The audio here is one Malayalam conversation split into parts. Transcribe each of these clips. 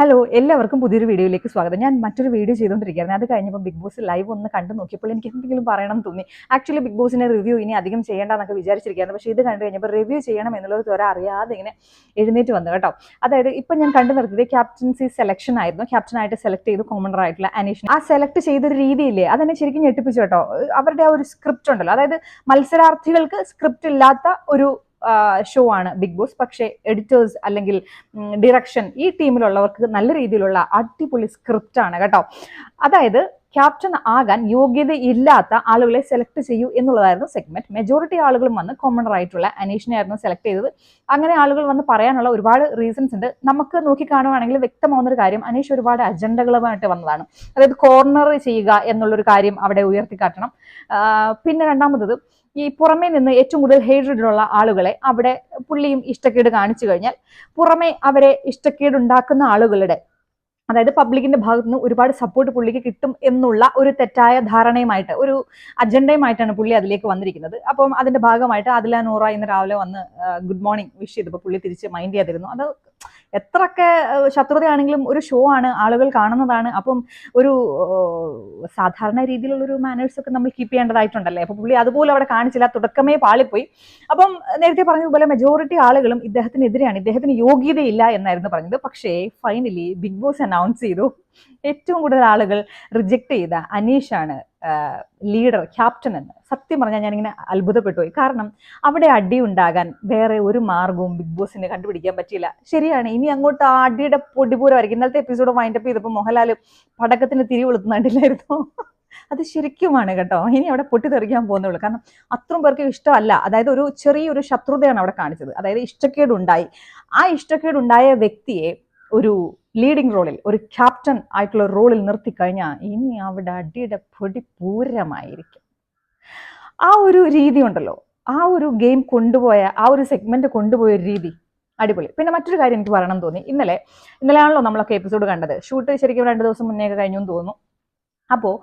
ഹലോ എല്ലാവർക്കും പുതിയൊരു വീഡിയോയിലേക്ക് സ്വാഗതം. ഞാൻ മറ്റൊരു വീഡിയോ ചെയ്തുകൊണ്ടിരിക്കുകയായിരുന്നു. അത് കഴിഞ്ഞപ്പോൾ ബിഗ് ബോസ് ലൈവ് ഒന്ന് കണ്ടു നോക്കിയപ്പോൾ എനിക്ക് എന്തെങ്കിലും പറയണം തോന്നി. ആക്ച്വലി ബിഗ് ബോസിനെ റിവ്യൂ ഇനി അധികം ചെയ്യേണ്ടെന്നൊക്കെ വിചാരിച്ചിരിക്കുകയായിരുന്നു. പക്ഷേ ഇത് കണ്ടു കഴിഞ്ഞപ്പോൾ റിവ്യൂ ചെയ്യണം എന്നുള്ളത് ത്വര അറിയാതെ ഇങ്ങനെ എഴുന്നേറ്റ് വന്നു കേട്ടോ. അതായത് ഇപ്പം ഞാൻ കണ്ടു നിർത്തിയത് ക്യാപ്റ്റൻസി സെലക്ഷൻ ആയിരുന്നു. ക്യാപ്റ്റനായിട്ട് സെലക്ട് ചെയ്ത് കോമണർ ആയിട്ടുള്ള അനീഷ് ആ സെലക്ട് ചെയ്തൊരു രീതിയില്ലേ അതെന്നെ ശരിക്കും ഞെട്ടിപ്പിച്ചു കേട്ടോ. അവരുടെ ആ ഒരു സ്ക്രിപ്റ്റ് ഉണ്ടല്ലോ. അതായത് മത്സരാർത്ഥികൾക്ക് സ്ക്രിപ്റ്റ് ഇല്ലാത്ത ഒരു ഷോ ആണ്. ബിഗ് ബോസ് പക്ഷേ എഡിറ്റേഴ്സ് അല്ലെങ്കിൽ ഡിറക്ഷൻ ഈ ടീമിലുള്ളവർക്ക് നല്ല രീതിയിലുള്ള അടിപൊളി സ്ക്രിപ്റ്റ് ആണ് കേട്ടോ. അതായത് ക്യാപ്റ്റൻ ആകാൻ യോഗ്യതയില്ലാത്ത ആളുകളെ സെലക്ട് ചെയ്യൂ എന്നുള്ളതായിരുന്നു സെഗ്മെന്റ് മെജോറിറ്റി ആളുകളും വന്ന് കോമണർ ആയിട്ടുള്ള അനീഷിനെ ആയിരുന്നു സെലക്ട് ചെയ്തത്. അങ്ങനെ ആളുകൾ വന്ന് പറയാനുള്ള ഒരുപാട് റീസൺസ് ഉണ്ട്. നമുക്ക് നോക്കി കാണുവാണെങ്കിൽ വ്യക്തമാവുന്ന ഒരു കാര്യം അനീഷ് ഒരുപാട് അജണ്ടകളുമായിട്ട് വന്നതാണ്. അതായത് കോർണർ ചെയ്യുക എന്നുള്ളൊരു കാര്യം അവിടെ ഉയർത്തിക്കാട്ടണം. പിന്നെ രണ്ടാമത്തത് ഈ പുറമേ നിന്ന് ഏറ്റവും കൂടുതൽ ഹേറ്റഡിലുള്ള ആളുകളെ അവിടെ പുള്ളിയും ഇഷ്ടക്കേട് കാണിച്ചു കഴിഞ്ഞാൽ പുറമേ അവരെ ഇഷ്ടക്കേടുണ്ടാക്കുന്ന ആളുകളുടെ അതായത് പബ്ലിക്കിന്റെ ഭാഗത്തു നിന്ന് ഒരുപാട് സപ്പോർട്ട് പുള്ളിക്ക് കിട്ടും എന്നുള്ള ഒരു തെറ്റായ ധാരണയുമായിട്ട് ഒരു അജണ്ടയുമായിട്ടാണ് പുള്ളി അതിലേക്ക് വന്നിരിക്കുന്നത്. അപ്പം അതിന്റെ ഭാഗമായിട്ട് അതില നൂറ ഇന്ന് രാവിലെ വന്ന് ഗുഡ് മോർണിംഗ് വിഷ് ചെയ്തപ്പോൾ പുള്ളി തിരിച്ച് മൈൻഡ് ചെയ്തിരുന്നു അത് എത്രയൊക്കെ ശത്രുതയാണെങ്കിലും ഒരു ഷോ ആണ് ആളുകൾ കാണുന്നതാണ്. അപ്പം ഒരു സാധാരണ രീതിയിലുള്ള ഒരു മാനേഴ്സ് ഒക്കെ നമ്മൾ കീപ്പ് ചെയ്യേണ്ടതായിട്ടുണ്ടല്ലേ? അപ്പൊ പുള്ളി അതുപോലെ അവിടെ കാണിച്ചില്ല തുടക്കമേ പാളിപ്പോയി. അപ്പം നേരത്തെ പറഞ്ഞതുപോലെ മെജോറിറ്റി ആളുകളും ഇദ്ദേഹത്തിനെതിരെയാണ് ഇദ്ദേഹത്തിന് യോഗ്യതയില്ല എന്നായിരുന്നു പറഞ്ഞത്. പക്ഷേ ഫൈനലി ബിഗ് ബോസ് അനൗൺസ് ചെയ്തു. ഏറ്റവും കൂടുതൽ ആളുകൾ റിജക്ട് ചെയ്ത അനീഷാണ് ലീഡർ ക്യാപ്റ്റൻ എന്ന്. സത്യം പറഞ്ഞാൽ ഞാനിങ്ങനെ അത്ഭുതപ്പെട്ടു പോയി. കാരണം അവിടെ അടി ഉണ്ടാകാൻ വേറെ ഒരു മാർഗവും ബിഗ് ബോസിന് കണ്ടുപിടിക്കാൻ പറ്റിയില്ല. ശരിയാണ് ഇനി അങ്ങോട്ട് ആ അടിയുടെ പൊടിപൂരമായിരിക്കും. ഇന്നലത്തെ എപ്പിസോഡ് വൈൻഡപ്പ് ചെയ്തപ്പോൾ മോഹൻലാൽ പടക്കത്തിന് തിരി കൊളുത്തുന്നുണ്ടില്ലായിരുന്നു അത് ശരിക്കുമാണ് കേട്ടോ. ഇനി അവിടെ പൊട്ടിത്തെറിക്കാൻ പോകുന്നുള്ളൂ. കാരണം അത്രയും പേർക്ക് ഇഷ്ടമല്ല. അതായത് ഒരു ചെറിയൊരു ശത്രുതയാണ് അവിടെ കാണിച്ചത്. അതായത് ഇഷ്ടക്കേടുണ്ടായി. ആ ഇഷ്ടക്കേടുണ്ടായ വ്യക്തിയെ ഒരു ലീഡിംഗ് റോളിൽ ഒരു ക്യാപ്റ്റൻ ആയിട്ടുള്ള റോളിൽ നിർത്തിക്കഴിഞ്ഞാൽ ഇനി അവിടെ അടിയുടെ പൊടി പൂരമായിരിക്കും. ആ ഒരു രീതി ഉണ്ടല്ലോ. ആ ഒരു ഗെയിം കൊണ്ടുപോയ ആ ഒരു സെഗ്മെന്റ് കൊണ്ടുപോയ ഒരു രീതി അടിപൊളി. പിന്നെ മറ്റൊരു കാര്യം എനിക്ക് പറയണം തോന്നി. ഇന്നലെ ഇന്നലെയാണല്ലോ നമ്മളൊക്കെ എപ്പിസോഡ് കണ്ടത്. ഷൂട്ട് ശരിക്കും രണ്ട് ദിവസം മുന്നേ ഒക്കെ കഴിഞ്ഞു തോന്നുന്നു. അപ്പോൾ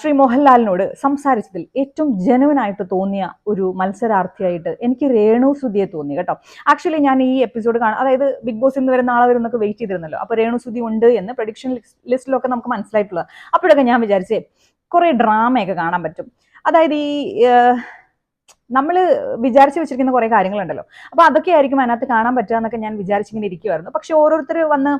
ശ്രീ മോഹൻലാലിനോട് സംസാരിച്ചതിൽ ഏറ്റവും ജനുവനായിട്ട് തോന്നിയ ഒരു മത്സരാർത്ഥിയായിട്ട് എനിക്ക് രേണു സുധിയെ തോന്നി കേട്ടോ. ആക്ച്വലി ഞാൻ ഈ എപ്പിസോഡ് കാണാം അതായത് ബിഗ് ബോസ് ഇന്ന് വരെ നാളെ വരുന്നൊക്കെ വെയിറ്റ് ചെയ്തിരുന്നല്ലോ. അപ്പോൾ രേണു സുധി ഉണ്ട് എന്ന് പ്രഡിക്ഷൻ ലിസ്റ്റിലൊക്കെ നമുക്ക് മനസ്സിലായിട്ടുള്ളത്. അപ്പോഴൊക്കെ ഞാൻ വിചാരിച്ചേ കുറേ ഡ്രാമയൊക്കെ കാണാൻ പറ്റും. അതായത് ഈ നമ്മൾ വിചാരിച്ചു വെച്ചിരിക്കുന്ന കുറേ കാര്യങ്ങളുണ്ടല്ലോ. അപ്പോൾ അതൊക്കെ ആയിരിക്കും അതിനകത്ത് കാണാൻ പറ്റുക എന്നൊക്കെ ഞാൻ വിചാരിച്ചിങ്ങനെ ഇരിക്കുമായിരുന്നു പക്ഷെ ഓരോരുത്തർ വന്ന്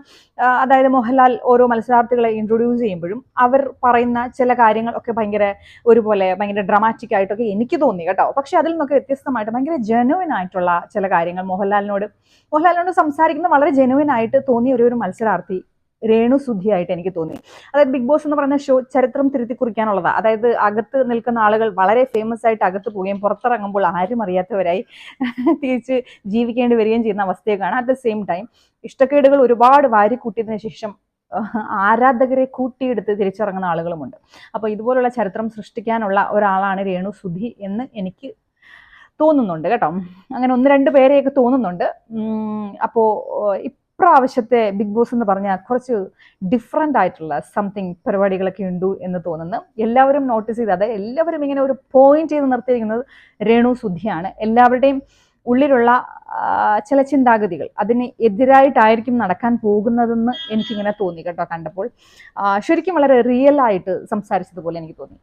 അതായത് മോഹൻലാൽ ഓരോ മത്സരാർത്ഥികളെ ഇൻട്രൊഡ്യൂസ് ചെയ്യുമ്പോഴും അവർ പറയുന്ന ചില കാര്യങ്ങൾ ഒക്കെ ഭയങ്കര ഒരുപോലെ ഭയങ്കര ഡ്രാമാറ്റിക് ആയിട്ടൊക്കെ എനിക്ക് തോന്നി കേട്ടോ. പക്ഷെ അതിൽ നിന്നൊക്കെ വ്യത്യസ്തമായിട്ട് ഭയങ്കര ജെനുവിൻ ആയിട്ടുള്ള ചില കാര്യങ്ങൾ മോഹൻലാലിനോട് മോഹൻലാലിനോട് സംസാരിക്കുന്ന വളരെ ജെനുവിൻ ആയിട്ട് തോന്നിയ ഒരു ഒരു മത്സരാർത്ഥി രേണു സുധിയായിട്ട് എനിക്ക് തോന്നി. അതായത് ബിഗ് ബോസ് എന്ന് പറയുന്ന ഷോ ചരിത്രം തിരുത്തി കുറിക്കാനുള്ളതാണ് അതായത് അകത്ത് നിൽക്കുന്ന ആളുകൾ വളരെ ഫേമസ് ആയിട്ട് അകത്ത് പോവുകയും പുറത്തിറങ്ങുമ്പോൾ ആരും അറിയാത്തവരായി തിരിച്ച് ജീവിക്കേണ്ടി വരികയും ചെയ്യുന്ന അവസ്ഥയൊക്കെയാണ്. അറ്റ് ദ സെയിം ടൈം ഇഷ്ടക്കേടുകൾ ഒരുപാട് വാരിക്കൂട്ടിയതിനു ശേഷം ആരാധകരെ കൂട്ടിയെടുത്ത് തിരിച്ചിറങ്ങുന്ന ആളുകളുമുണ്ട്. അപ്പോൾ ഇതുപോലുള്ള ചരിത്രം സൃഷ്ടിക്കാനുള്ള ഒരാളാണ് രേണു സുധി എന്ന് എനിക്ക് തോന്നുന്നുണ്ട് കേട്ടോ. അങ്ങനെ ഒന്ന് രണ്ട് പേരെയൊക്കെ തോന്നുന്നുണ്ട്. അപ്പോൾ ഇപ്രാവശ്യത്തെ ബിഗ് ബോസ് എന്ന് പറഞ്ഞാൽ കുറച്ച് ഡിഫറെന്റ് ആയിട്ടുള്ള സംതിങ് പരിപാടികളൊക്കെ ഉണ്ട് എന്ന് തോന്നുന്നു. എല്ലാവരും നോട്ടീസ് ചെയ്ത് അതായത് എല്ലാവരും ഇങ്ങനെ ഒരു പോയിന്റ് ചെയ്ത് നിർത്തിയിരിക്കുന്നത് രേണു സുധിയാണ്. എല്ലാവരുടെയും ഉള്ളിലുള്ള ചില ചിന്താഗതികൾ അതിന് എതിരായിട്ടായിരിക്കും നടക്കാൻ പോകുന്നതെന്ന് എനിക്കിങ്ങനെ തോന്നി കേട്ടോ കണ്ടപ്പോൾ. ശരിക്കും വളരെ റിയൽ ആയിട്ട് സംസാരിച്ചതുപോലെ എനിക്ക് തോന്നി.